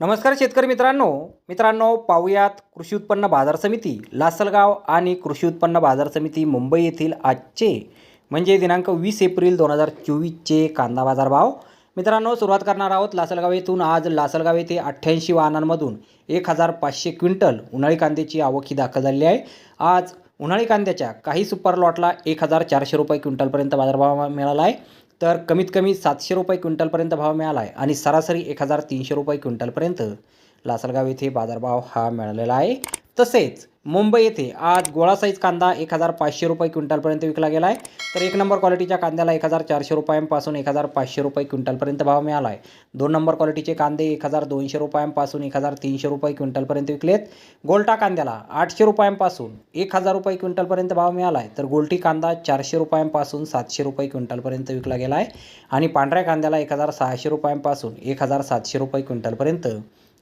नमस्कार शेतकरी मित्रांनो. मित्रांनो पाहूयात कृषी उत्पन्न बाजार समिती लासलगाव आणि कृषी उत्पन्न बाजार समिती मुंबई येथील आजचे म्हणजे दिनांक वीस एप्रिल दोन हजार चोवीसचे कांदा बाजार भाव मित्रांनो सुरुवात करणार आहोत लासलगाव येथून. आज लासलगाव येथे अठ्ठ्याऐंशी वाहनांमधून एक हजार पाचशे क्विंटल उन्हाळी कांद्याची आवक ही दाखल झालेली आहे. आज उन्हाळी कांद्याच्या काही सुपर लॉटला एक हजार चारशे रुपये क्विंटलपर्यंत बाजारभाव मिळाला आहे. तर कमीत कमी सातशे रुपये क्विंटलपर्यंत भाव मिळाला आहे आणि सरासरी एक हजार तीनशे रुपये क्विंटलपर्यंत लासलगाव येथे बाजारभाव हा मिळालेला आहे. तसेच मुंबई येथे आज गोळा साईज कांदा एक हजार पाचशे रुपये क्विंटलपर्यंत विकला गेला आहे तर एक नंबर क्वालिटीच्या कांद्याला एक हजार चारशे रुपयांपासून एक हजार पाचशे रुपये क्विंटलपर्यंत भाव मिळाला आहे दोन नंबर क्वालिटीचे कांदे एक हजार दोनशे रुपयांपासून एक हजार तीनशे रुपये क्विंटलपर्यंत विकलेत. गोल्टा कांद्याला आठशे रुपयांपासून एक हजार रुपये क्विंटलपर्यंत भाव मिळाला आहे तर गोल्टी कांदा चारशे रुपयांपासून सातशे रुपये क्विंटलपर्यंत विकला गेला आहे आणि पांढऱ्या कांद्याला एक हजार सहाशे रुपयांपासून एक हजार सातशे रुपये क्विंटलपर्यंत